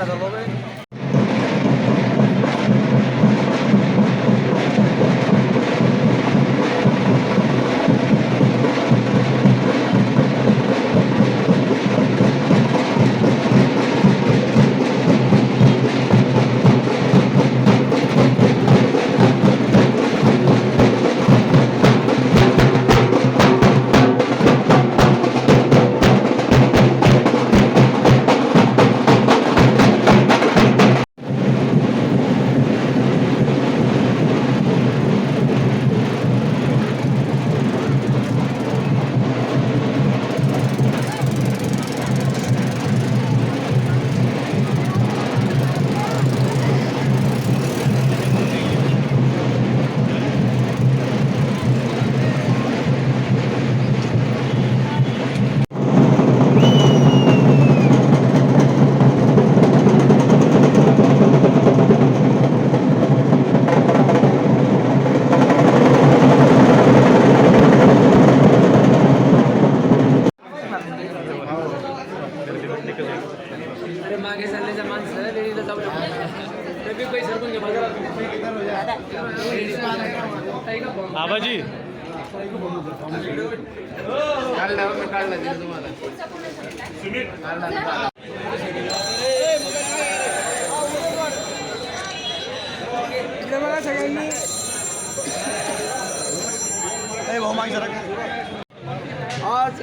हजार रुपये ते मागे चालल्याच्या माणसं लेडीला जाऊ पैसे पण आबाजी काढला तुम्हाला आज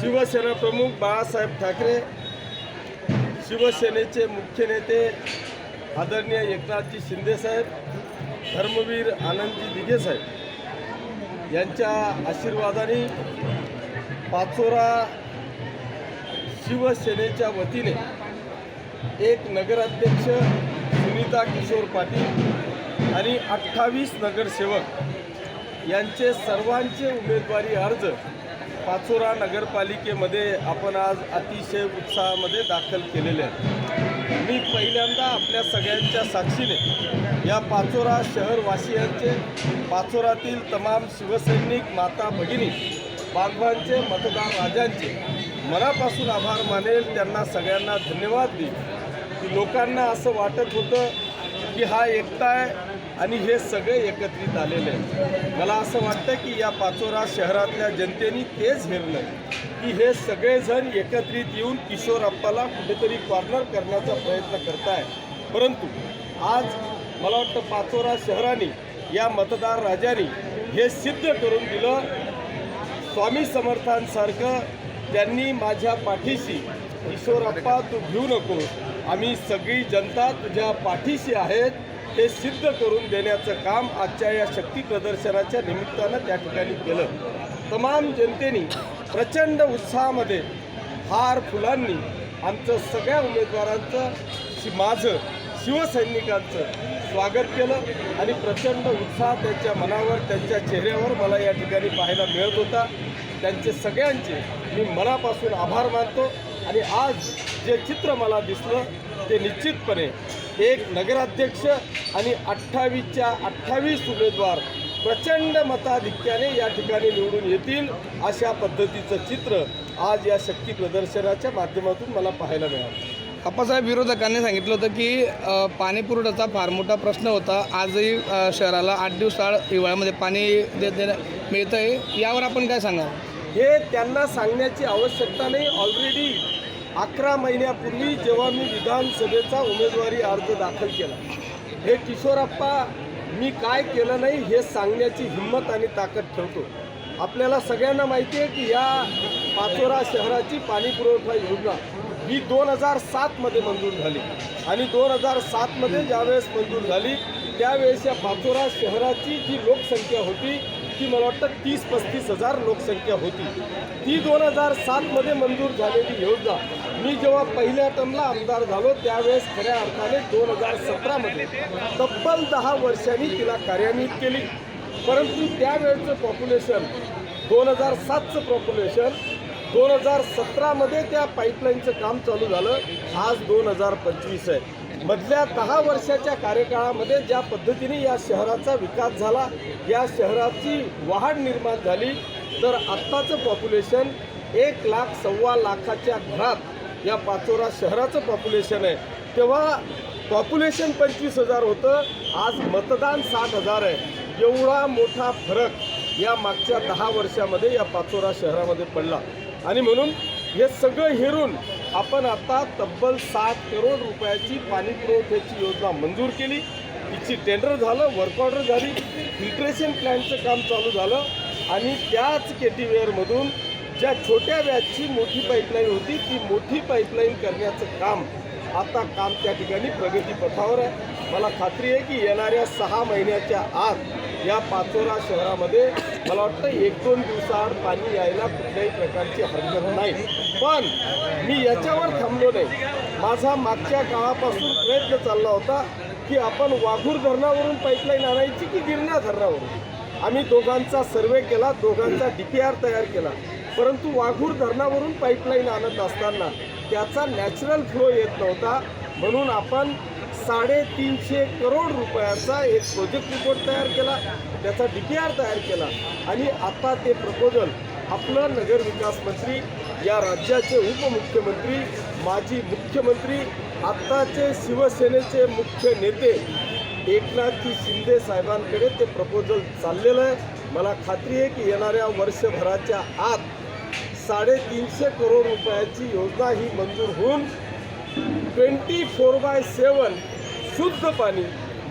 शिवसेना प्रमुख बाळासाहेब ठाकरे शिवसेनेचे मुख्य नेते आदरणीय एकनाथजी शिंदेसाहेब धर्मवीर आनंदजी दिघेसाहेब यांच्या आशीर्वादाने पाचोरा शिवसेनेच्या वतीने एक नगराध्यक्ष सुनीता किशोर पाटील आणि अठ्ठावीस नगरसेवक यांचे सर्वांचे उमेदवारी अर्ज पाचोरा नगरपालिकेमध्ये आपण आज अतिशय उत्साहामध्ये दाखल केलेले आहेत. मी पहिल्यांदा आपल्या सगळ्यांच्या साक्षीने या पाचोरा शहरवासियांचे पाचोरातील तमाम शिवसैनिक माता भगिनी बांधवांचे मतदार राजांचे मनापासून आभार मानेल. त्यांना सगळ्यांना धन्यवाद देईल. की लोकांना असं वाटत होतं की हा एकटा आहे आणि हे सगळे एकत्रित आलेले आहेत. मला असं वाटतं की या पाचोरा शहरातल्या जनतेने तेच हेरलं की हे सगळेजण एकत्रित येऊन किशोर अप्पाला कुठेतरी कॉर्नर करण्याचा प्रयत्न करताय. परंतु आज मला वाटतं पाचोरा शहराने या मतदार राजाने हे सिद्ध करून दिलं. स्वामी समर्थांसारखं त्यांनी माझ्या पाठीशी किशोरप्पा तू घेऊ नको आम्ही सगळी जनता तुझ्या पाठीशी आहेत. हे सिद्ध करून देण्याचं काम आजच्या या शक्ती प्रदर्शनाच्या निमित्तानं त्या ठिकाणी केलं. तमाम जनतेनी प्रचंड उत्साहामध्ये हार फुलांनी आमचं सगळ्या उमेदवारांचं माझं शिवसैनिकांचं स्वागत केलं आणि प्रचंड उत्साह त्यांच्या मनावर त्यांच्या चेहऱ्यावर मला या ठिकाणी पाहायला मिळत होता. त्यांचे सगळ्यांचे मी मनापासून आभार मानतो आणि आज जे चित्र मला दिसलं ते निश्चितपणे एक नगराध्यक्ष आणि अठ्ठावीसच्या अठ्ठावीस उमेदवार प्रचंड मताधिक्याने या ठिकाणी निवडून येतील अशा पद्धतीचं चित्र आज या शक्ती प्रदर्शनाच्या माध्यमातून मला पाहायला मिळालं. अप्पासाहेब विरोधकांनी सांगितलं होतं की अ, पाणी पुरवठ्याचा फार मोठा प्रश्न होता. आजही शहराला आठ दिवसाळ हिवाळ्यामध्ये पाणी दे देण्या मिळतं आहे यावर आपण काय सांगाल हे त्यांना सांगण्याची आवश्यकता नाही. ऑलरेडी अकरा महिन्यापूर्वी जेव्हा मी विधानसभेचा उमेदवारी अर्ज दाखल केला हे किशोरप्पा मी काय केलं नाही हे सांगण्याची हिंमत आणि ताकद ठेवतो. आपल्याला सगळ्यांना माहिती आहे की या पाचोरा शहराची पाणीपुरवठा योजना ही दोन हजार सातमध्ये मंजूर झाली. आणि दोन हजार सातमध्ये ज्यावेळेस मंजूर झाली त्यावेळेस या पाचोरा शहराची जी लोकसंख्या होती ती मला वाटतं तीस पस्तीस हजार लोकसंख्या होती. ती दोन हजार सातमध्ये मंजूर झालेली योजना मी जेव्हा पहिल्या टर्मला आमदार झालो त्यावेळेस खऱ्या अर्थाने दोन हजार सतरामध्ये तब्बल दहा वर्षांनी तिला कार्यान्वित केली. परंतु त्यावेळचं पॉप्युलेशन दोन हजार सातचं पॉप्युलेशन दोन हजार सतरामध्ये त्या पाईपलाईनचं काम चालू झालं. आज दोन हजार पंचवीस आहे. मधल्या दहा वर्षाच्या कार्यकाळामध्ये ज्या पद्धतीने या शहराचा विकास झाला या शहराची वाढ निर्माण झाली तर आत्ताचं पॉप्युलेशन एक लाख सव्वा लाखाच्या घरात या पाचोरा शहराचं पॉप्युलेशन आहे. तेव्हा पॉप्युलेशन पंचवीस हजार होतं आज मतदान साठ हजार आहे. एवढा मोठा फरक या मागच्या दहा वर्षामध्ये या पाचोरा शहरामध्ये पडला. आणि म्हणून हे सगळं हेरून आपण आता तब्बल सात करोड रुपयाची पाणी पुरवठ्याची योजना मंजूर केली. तिची टेंडर झालं वर्क ऑर्डर झाली फिल्ट्रेशन प्लॅनचं काम चालू झालं आणि त्याच केटीवेअरमधून ज्या छोट्या व्याजची मोठी पाईपलाईन होती ती मोठी पाईपलाईन करण्याचं काम आता काम त्या ठिकाणी प्रगतीपथावर आहे. मला खात्री आहे की येणाऱ्या सहा महिन्याच्या आत या पाचोरा शहरामध्ये मला वाटतं एक दोन दिवसावर पाणी यायला कुठल्याही प्रकारची हरकत नाही. पण मी याच्यावर थांबलो नाही. माझा मागच्या काळापासून प्रयत्न चालला होता की आपण वाघूर धरणावरून पाईपलाईन आणायची की गिरण्या धरणावरून? आम्ही दोघांचा सर्वे केला दोघांचा डी पी आर तयार केला. परंतु वाघूर धरणावरून पाईपलाईन आणत असताना त्याचा नॅचरल फ्लो येत नव्हता. म्हणून आपण साडेतीनशे करोड रुपयाचा एक प्रोजेक्ट रिपोर्ट तयार केला. त्याचा डी पी आर तयार केला. आणि आता ते प्रपोजल आपलं नगरविकास मंत्री या राज्याचे उपमुख्यमंत्री माजी मुख्यमंत्री आत्ताचे शिवसेनेचे मुख्य नेते एकनाथजी शिंदे साहेबांकडे ते प्रपोजल चाललेलं आहे. मला खात्री आहे की येणाऱ्या वर्षभराच्या आत साडेतीनशे करोड रुपयाची योजना ही मंजूर होऊन ट्वेंटी फोर बाय सेवन शुद्ध पाणी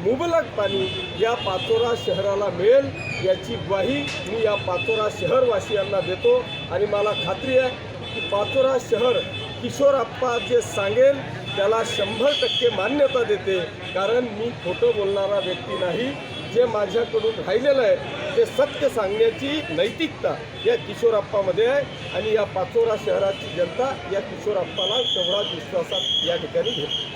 मुबलक पाणी या पाचोरा शहराला मिळेल याची ग्वाही मी या पाचोरा शहरवासियांना देतो. आणि मला खात्री आहे की पाचोरा शहर किशोरप्पा जे सांगेल त्याला शंभर टक्के मान्यता देते. कारण मी खोटं बोलणारा व्यक्ती नाही. जे माझ्याकडून राहिलेलं आहे ते सत्य सांगण्याची नैतिकता या किशोरप्पामध्ये आहे. आणि या पाचोरा शहराची जनता या किशोरप्पाला तेवढाच विश्वासात या ठिकाणी घेते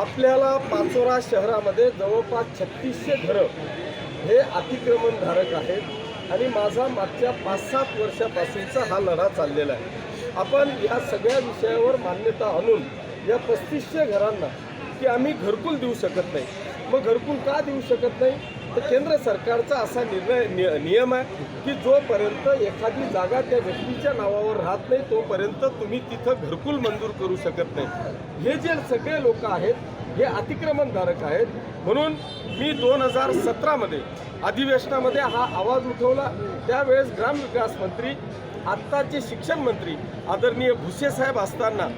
आपल्याला पाचोरा शहरामध्ये जवळपास छत्तीसशे घरं हे अतिक्रमणधारक आहेत. आणि माझा मागच्या पाच सात वर्षापासूनचा हा लढा चाललेला आहे. आपण या सगळ्या विषयावर मान्यता आणून या पस्तीसशे घरांना की आम्ही घरकुल देऊ शकत नाही. मग घरकुल का देऊ शकत नाही? तर केंद्र सरकारचा असा निर्णय नि- नियम आहे की जोपर्यंत एखादी जागा त्या व्यक्तीच्या नावावर राहत नाही तोपर्यंत तुम्ही तिथं घरकुल मंजूर करू शकत नाही. हे जे सगळे लोक आहेत हे अतिक्रमणधारक आहेत. म्हणून मी दोन हजार सतरामध्ये अधिवेशनामध्ये हा आवाज उठवला. त्यावेळेस ग्रामविकास मंत्री आत्ताचे शिक्षण मंत्री आदरणीय भुसे साहेब असताना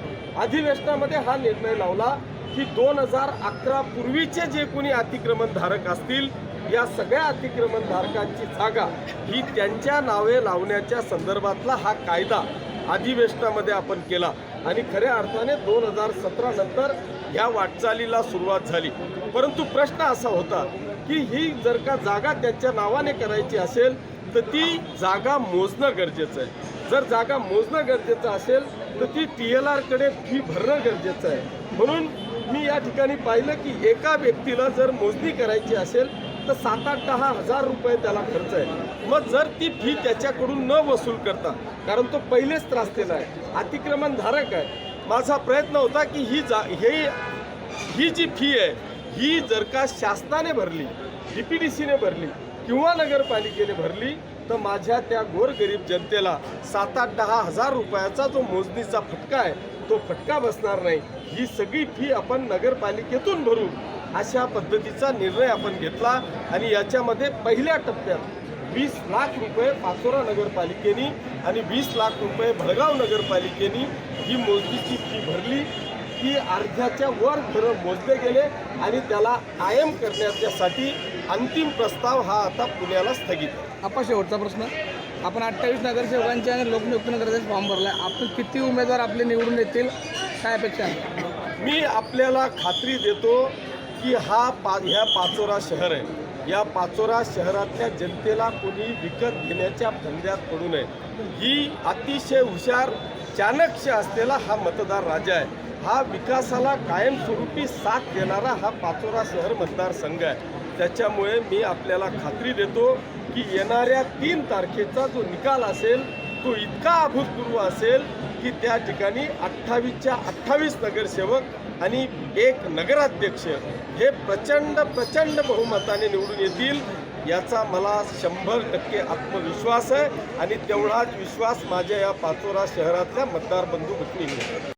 अधिवेशनामध्ये हा निर्णय लावला की दोन हजार अकरा पूर्वीचे जे कोणी अतिक्रमणधारक असतील या सगळ्या अतिक्रमणधारकांची जागा ही त्यांच्या नावे लावण्याच्या संदर्भातला हा कायदा अधिवेशनामध्ये आपण केला. आणि खऱ्या अर्थाने दोन हजार सतरा नंतर ह्या वाटचालीला सुरुवात झाली. परंतु प्रश्न असा होता की ही जर का जागा त्यांच्या नावाने करायची असेल तर ती जागा मोजणं गरजेचं आहे. जर जागा मोजणं गरजेचं असेल तर ती टी एल आरकडे फी भरणं गरजेचं आहे. म्हणून मी या ठिकाणी पाहिलं की एका व्यक्तीला जर मोजणी करायची असेल तर सात आठ दहा हजार रुपये त्याला खर्च आहे. मग जर ती फी त्याच्याकडून न वसूल करता कारण तो पहिलेच त्रासलेला आहे अतिक्रमणधारक आहे माझा प्रयत्न होता की ही जा हे ही जी फी आहे ही जर का शासनाने भरली डी पी डी सीने भरली किंवा नगरपालिकेने भरली तर माझ्या त्या गोरगरीब जनतेला सात आठ दहा हजार रुपयाचा जो मोजणीचा फटका आहे तो फटका बसणार नाही. ही सगळी फी आपण नगरपालिकेतून भरू अशा पद्धतीचा निर्णय आपण घेतला आणि याच्यामध्ये पहिल्या टप्प्यात वीस लाख रुपये पाचोरा नगरपालिकेनी आणि वीस लाख रुपये भडगाव नगरपालिकेनी ही मोजणीची फी भरली. की अर्ध्याच्या वर घरं मोजले गेले आणि त्याला कायम करण्यासाठी अंतिम प्रस्ताव हा आता पुण्याला स्थगित आहे. आपा शेवटचा प्रश्न. आपण अठ्ठावीस नगरसेवकांचे आणि लोकनियुक्त नगराचे फॉर्म भरला आपण किती उमेदवार आपले निवडून येतील? काय अपेक्षा आहे? मी आपल्याला खात्री देतो की हा पा ह्या पाचोरा शहर आहे. या पाचोरा शहरातल्या जनतेला कोणी विकत घेण्याच्या फंद्यात पडू नये. ही अतिशय हुशार चाणक्य असलेला हा मतदार राजा आहे. हा विकासाला कायमस्वरूपी साथ देणारा हा पाचोरा शहर मतदारसंघ आहे. त्याच्यामुळे मी आपल्याला खात्री देतो की येणाऱ्या तीन तारखेचा जो निकाल असेल तो इतका अभूतपूर्व असेल की त्या ठिकाणी अठ्ठावीसच्या अठ्ठावीस नगरसेवक आणि एक नगराध्यक्ष हे प्रचंड प्रचंड बहुमताने निवडून येतील याचा मला शंभर टक्के आत्मविश्वास आहे आणि तेवढाच विश्वास माझ्या या पाचोरा शहरातल्या मतदार बंधू भगिनींनी